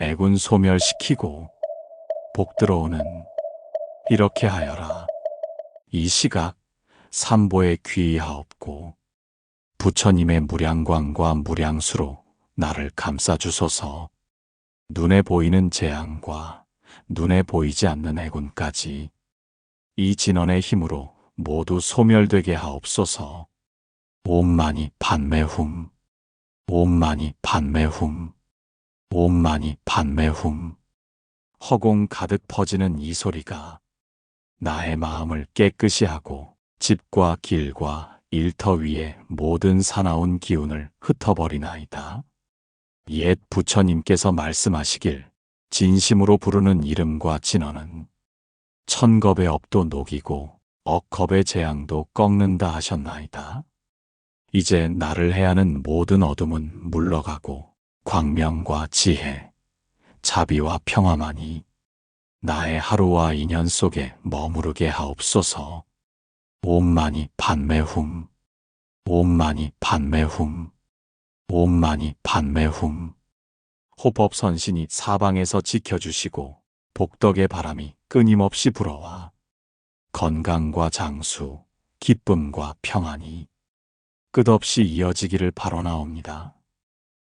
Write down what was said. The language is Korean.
애군 소멸시키고 복 들어오는 이렇게 하여라. 이 시각 삼보에 귀하옵고 부처님의 무량광과 무량수로 나를 감싸주소서. 눈에 보이는 재앙과 눈에 보이지 않는 애군까지 이 진원의 힘으로 모두 소멸되게 하옵소서. 옴마니 판매훔 옴마니 판매훔 옴마니 판매훔 허공 가득 퍼지는 이 소리가 나의 마음을 깨끗이 하고 집과 길과 일터 위에 모든 사나운 기운을 흩어버리나이다. 옛 부처님께서 말씀하시길 진심으로 부르는 이름과 진언은 천겁의 업도 녹이고 억겁의 재앙도 꺾는다 하셨나이다. 이제 나를 해하는 모든 어둠은 물러가고 광명과 지혜, 자비와 평화만이 나의 하루와 인연 속에 머무르게 하옵소서. 옴마니 판매훔, 옴마니 판매훔, 옴마니 판매훔. 호법 선신이 사방에서 지켜주시고 복덕의 바람이 끊임없이 불어와 건강과 장수, 기쁨과 평안이 끝없이 이어지기를 바라나옵니다.